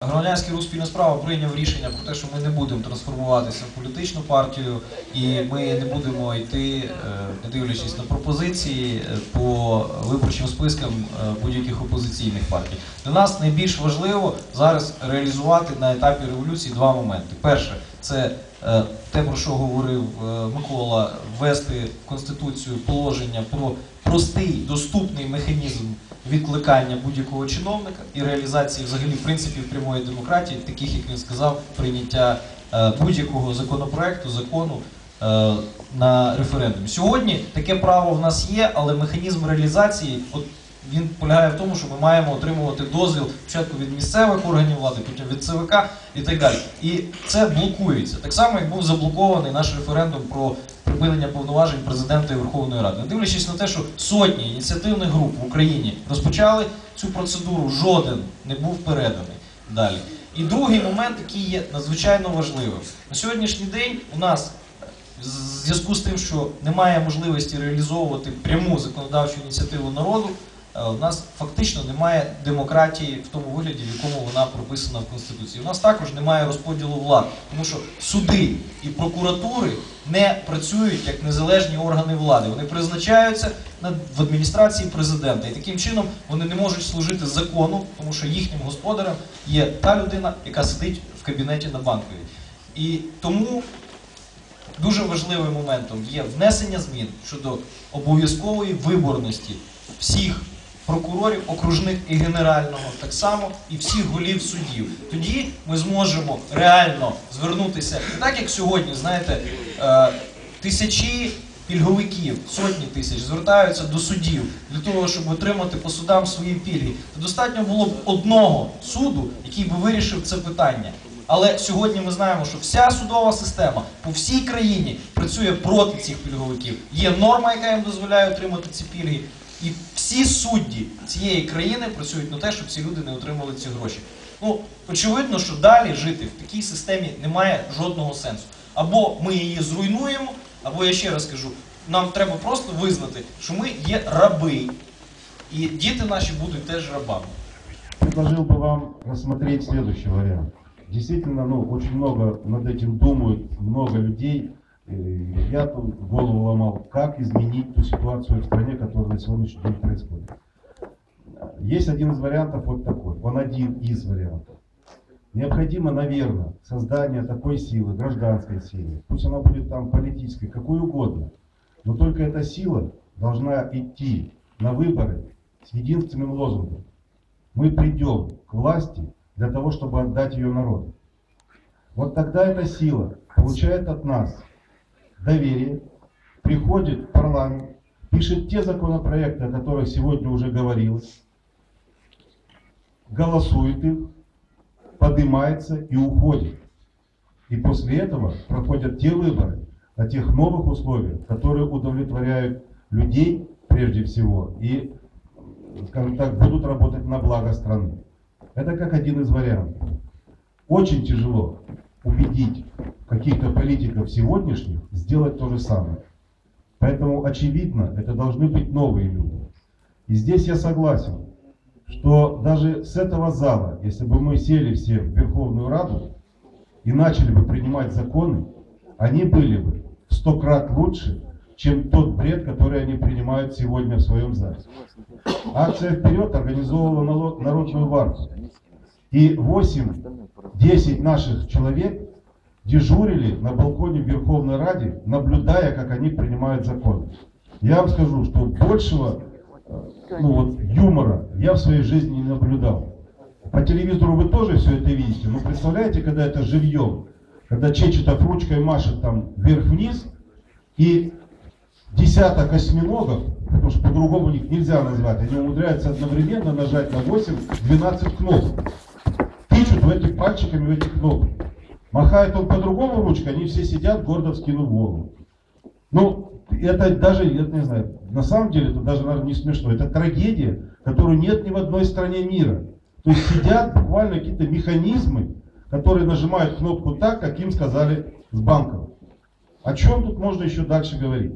Громадянський рух спільна справа прийняв рішення про те, що ми не будемо трансформуватися в політичну партію, і ми не будемо йти, е, не дивлячись на пропозиції е, по виборчим спискам е, будь-яких опозиційних партій. Для нас найбільш важливо зараз реалізувати на етапі революції два моменти. Перше, це те, про що говорив е, Микола, ввести в конституцію положення про простий доступний механізм відкликання будь-якого чиновника і реалізації взагалі принципів прямої демократії, таких як він сказав, прийняття е, будь-якого законопроекту, закону е, на референдумі. Сьогодні таке право в нас є, але механізм реалізації от, він полягає в тому, що ми маємо отримувати дозвіл спочатку від місцевих органів влади, потім від ЦВК і так далі. І це блокується. Так само, як був заблокований наш референдум про припинення повноважень президента і Верховної Ради. Не дивлячись на те, що сотні ініціативних груп в Україні розпочали цю процедуру, жоден не був переданий далі. І другий момент, який є надзвичайно важливим. На сьогоднішній день у нас в зв'язку з тим, що немає можливості реалізовувати пряму законодавчу ініціативу народу, е, у нас фактично немає демократії в тому вигляді, в якому вона прописана в Конституції. У нас також немає розподілу влад, тому що суди і прокуратури не працюють як незалежні органи влади. Вони призначаються на- в адміністрації президента. І таким чином вони не можуть служити закону, тому що їхнім господарем є та людина, яка сидить в кабінеті на банковій. І тому дуже важливим моментом є внесення змін щодо обов'язкової виборності всіх прокурорів, окружних і генерального, так само і всіх голів судів. Тоді ми зможемо реально звернутися так, як сьогодні, знаєте, е, тисячі пільговиків, сотні тисяч звертаються до судів для того, щоб отримати по судам свої пільги. То достатньо було б одного суду, який би вирішив це питання. Але сьогодні ми знаємо, що вся судова система по всій країні працює проти цих пільговиків. Є норма, яка їм дозволяє отримати ці пільги. І всі судді цієї країни працюють на те, щоб ці люди не отримали ці гроші. Ну, очевидно, що далі жити в такій системі немає жодного сенсу. Або ми її зруйнуємо, або я ще раз кажу, нам треба просто визнати, що ми є раби, і діти наші будуть теж рабами. предложил бы вам рассмотреть следующий вариант. Действительно, ну, очень много над этим думают, много людей. И Я тут голову ломал, как изменить ту ситуацию в стране, которая на сегодняшний день происходит. Есть один из вариантов вот такой, он один из вариантов. Необходимо, наверное, создание такой силы, гражданской силы, пусть она будет там политической, какой угодно, но только эта сила должна идти на выборы с единственным лозунгом мы придем к власти для того, чтобы отдать ее народу. Вот тогда эта сила получает от нас доверие, приходит в парламент, пишет те законопроекты, о которых сегодня уже говорилось, голосует их, поднимается и уходит. И после этого проходят те выборы на тех новых условиях, которые удовлетворяют людей прежде всего и скажем так, будут работать на благо страны. Это как один из вариантов. Очень тяжело убедить каких-то политиков сегодняшних сделать то же самое. Поэтому, очевидно, это должны быть новые люди. И здесь я согласен, что даже с этого зала, если бы мы сели все в Верховную Раду и начали бы принимать законы, они были бы в сто крат лучше, чем тот бред, который они принимают сегодня в своем зале. Акция «Вперед» организовывала народную варту. И 8-10 наших человек дежурили на балконе Верховной Раде, наблюдая, как они принимают законы. Я вам скажу, что большего э, ну вот, юмора я в своей жизни не наблюдал. По телевизору вы тоже все это видите, но представляете, когда это живьем, когда Чечетов ручкой машет там вверх-вниз, и десяток осьминогов, потому что по-другому их нельзя назвать, они умудряются одновременно нажать на 8-12 кнопок. В эти пальчиками в этих кнопок. Махает он по-другому ручкой, они все сидят, гордо вскинув голову. Ну, это даже, я не знаю, на самом деле это даже, наверное, не смешно. Это трагедия, которую нет ни в одной стране мира. То есть сидят буквально какие-то механизмы, которые нажимают кнопку так, как им сказали с банком. О чем тут можно еще дальше говорить?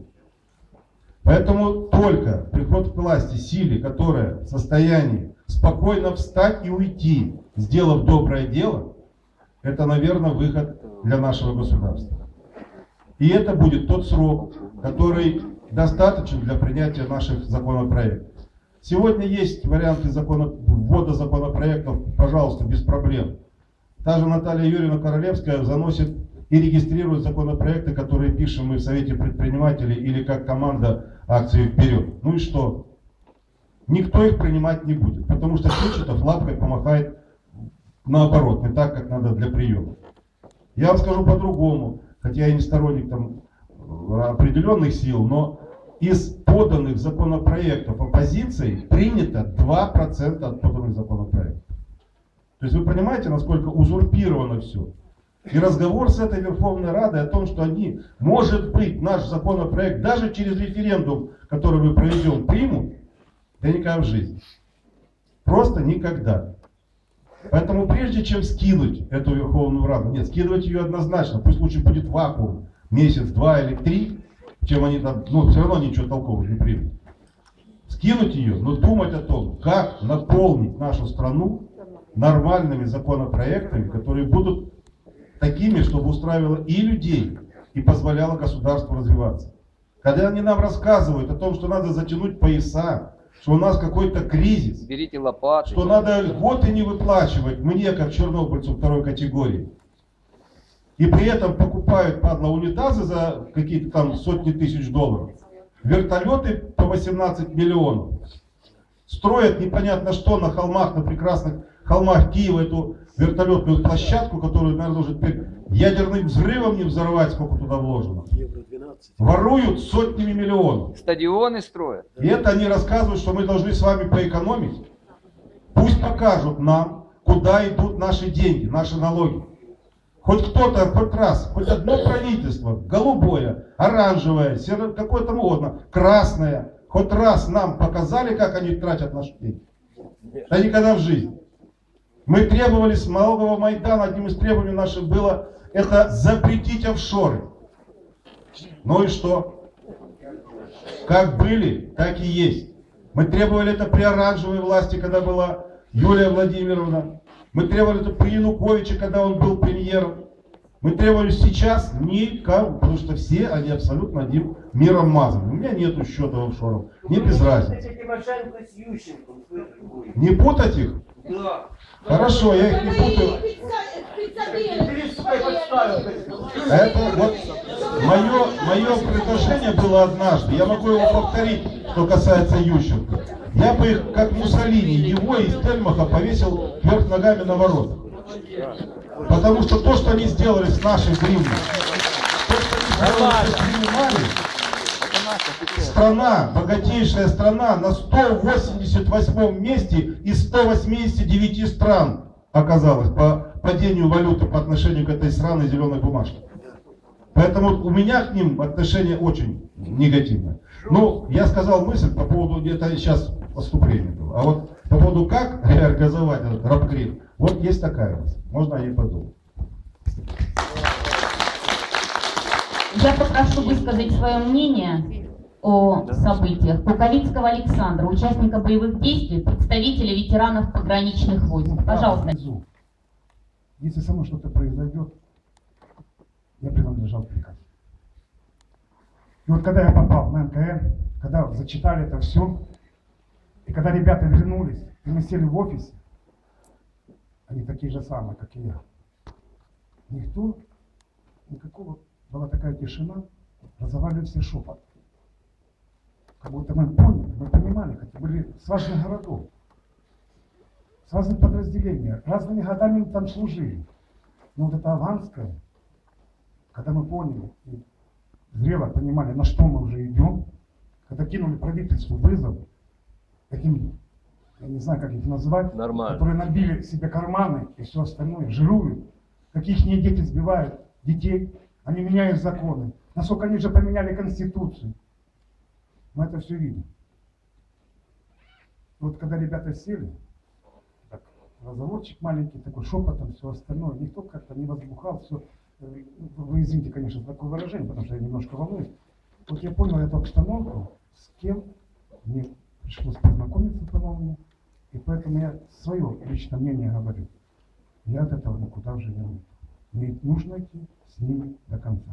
Поэтому только приход к власти силе, которая в состоянии спокойно встать и уйти, сделав доброе дело, это, наверное, выход для нашего государства. И это будет тот срок, который достаточен для принятия наших законопроектов. Сегодня есть варианты закона, ввода законопроектов, пожалуйста, без проблем. Та же Наталья Юрьевна Королевская заносит и регистрирует законопроекты, которые пишем мы в Совете предпринимателей или как команда акции «Вперед». Ну и что? Никто их принимать не будет, потому что Сечетов лапкой помахает наоборот, не так, как надо для приема. Я вам скажу по-другому, хотя я не сторонник там определенных сил, но из поданных законопроектов оппозиции принято 2% от поданных законопроектов. То есть вы понимаете, насколько узурпировано все. И разговор с этой Верховной Радой о том, что они, может быть, наш законопроект даже через референдум, который мы проведем, примут, да никогда в жизни. Просто никогда. Поэтому прежде чем скинуть эту Верховную Раду, нет, скидывать ее однозначно, пусть лучше будет вакуум, месяц, два или три, чем они там, ну, все равно ничего толкового не примут. Скинуть ее, но думать о том, как наполнить нашу страну нормальными законопроектами, которые будут такими, чтобы устраивало и людей, и позволяло государству развиваться. Когда они нам рассказывают о том, что надо затянуть пояса, что у нас какой-то кризис, Берите лопаты. что надо льготы не выплачивать мне, как чернобыльцу второй категории. И при этом покупают, падла, унитазы за какие-то там сотни тысяч долларов. Вертолеты по 18 миллионов. Строят непонятно что на холмах, на прекрасных холмах Киева эту вертолетную площадку, которую, наверное, уже теперь ядерным взрывом не взорвать, сколько туда вложено. Воруют сотнями миллионов. Стадионы строят. И это они рассказывают, что мы должны с вами поэкономить. Пусть покажут нам, куда идут наши деньги, наши налоги. Хоть кто-то, хоть раз, хоть одно правительство, голубое, оранжевое, какое там угодно, красное, хоть раз нам показали, как они тратят наши деньги. Да никогда в жизни. Мы требовали с Малого Майдана, одним из требований наших было, это запретить офшоры. Ну и что? Как были, так и есть. Мы требовали это при оранжевой власти, когда была Юлия Владимировна. Мы требовали это при Януковиче, когда он был премьером. Мы требовали сейчас никого, потому что все они абсолютно одним миром мазаны. У меня нету счета в офшорах. Мне без разницы. С Ющенко. Не путать их? Да. Хорошо, я их не путаю. Это вот мое, мое предложение было однажды. Я могу его повторить, что касается Ющенко. Я бы их, как Муссолини, его из Тельмаха повесил вверх ногами на воротах. Потому что то, что они сделали с нашей гривной, то, что они сделали с офицер. Страна, богатейшая страна на 188 месте из 189 стран оказалась по падению валюты по отношению к этой сраной зеленой бумажке. Поэтому у меня к ним отношение очень негативное. Ну, я сказал мысль по поводу, это сейчас поступление было. А вот по поводу как реорганизовать этот рабгрид, вот есть такая мысль. Можно о ней подумать. Я попрошу высказать свое мнение о событиях Куковицкого Александра, участника боевых действий, представителя ветеранов пограничных войск. Пожалуйста. внизу. Если со мной что-то произойдет, я принадлежал приказ. И вот когда я попал на НКН, когда зачитали это все, и когда ребята вернулись, и мы сели в офисе, они такие же самые, как и я. Никто, никакого, была такая тишина, разговаривали все шепот. Как будто мы поняли, мы понимали, хотя были с разных городов с разных подразделений, разными годами мы там служили. Но вот это аванское, когда мы поняли и зрело понимали, на что мы уже идем, когда кинули правительству вызов, таким, я не знаю, как их назвать, Нормально. которые набили себе карманы и все остальное, жируют, каких не дети сбивают детей, они меняют законы. Насколько они же поменяли Конституцию. Мы это все видим. Вот когда ребята сели, так, разговорчик маленький, такой шепотом, все остальное. Никто как-то не возбухал, все. Вы извините, конечно, за такое выражение, потому что я немножко волнуюсь. Вот я понял эту обстановку, с кем мне пришлось познакомиться по-новому. И поэтому я свое личное мнение говорю. Я от этого никуда уже не уйду. Мне нужно идти с ними до конца.